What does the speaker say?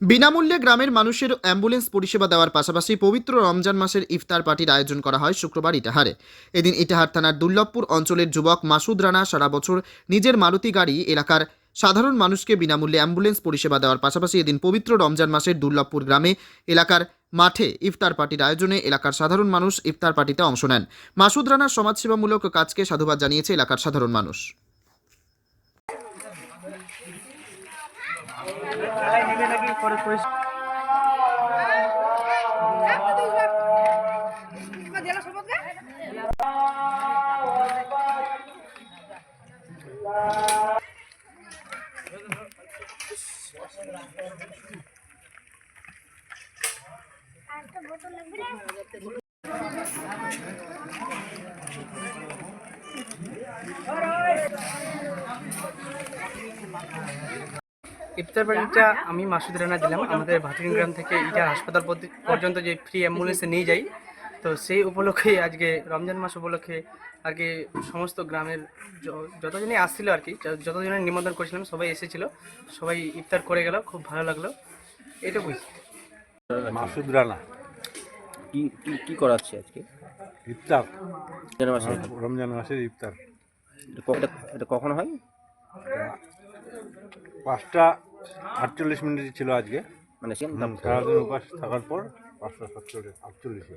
বিনামূল্যে গ্রামের মানুষের অ্যাম্বুলেন্স পরিষেবা দেওয়ার পাশাপাশি পবিত্র রমজান মাসের ইফতার পার্টির আয়োজন করা হয় শুক্রবার ইটাহারে। এদিন ইটাহার থানার দুর্লভপুর অঞ্চলের যুবক মাসুদ রানা সারা বছর নিজের মারুতি গাড়ি এলাকার সাধারণ মানুষকে বিনামূল্যে অ্যাম্বুলেন্স পরিষেবা দেওয়ার পাশাপাশি এদিন পবিত্র রমজান মাসের দুর্লভপুর গ্রামে এলাকার মাঠে ইফতার পার্টির আয়োজনে এলাকার সাধারণ মানুষ ইফতার পার্টিতে অংশ নেন। মাসুদ রানার সমাজসেবামূলক কাজকে সাধুবাদ জানিয়েছে এলাকার সাধারণ মানুষ। জেলা শপথ ইফতার বাড়িটা আমি মাসুদ রানা দিলাম। আমাদের ভাটিন গ্রাম থেকে এটা হাসপাতাল পর্যন্ত- পর্যন্ত যে ফ্রি অ্যাম্বুলেন্সে নিয়ে যাই। তো সেই উপলক্ষে আজকে রমজান মাস উপলক্ষে আর কি সমস্ত গ্রামের য- যতজনই আসছিল আর কি যতজনের নিমন্ত্রণ করেছিলাম সবাই এসেছিল। সবাই ইফতার করে গেল খুব ভালো লাগল। এটুকুই। মাসুদ রানা। কি কি কি করাচ্ছে আজকে? ইফতার। রমজান রমজান মাসের ইফতার। এটা- এটা কখন হয়? পাঁচটা আটচল্লিশ মিনিট ছিল আজকে। মানে সারাদিন উপাস থাকার পর পাঁচটা সাতচল্লিশ আটচল্লিশে।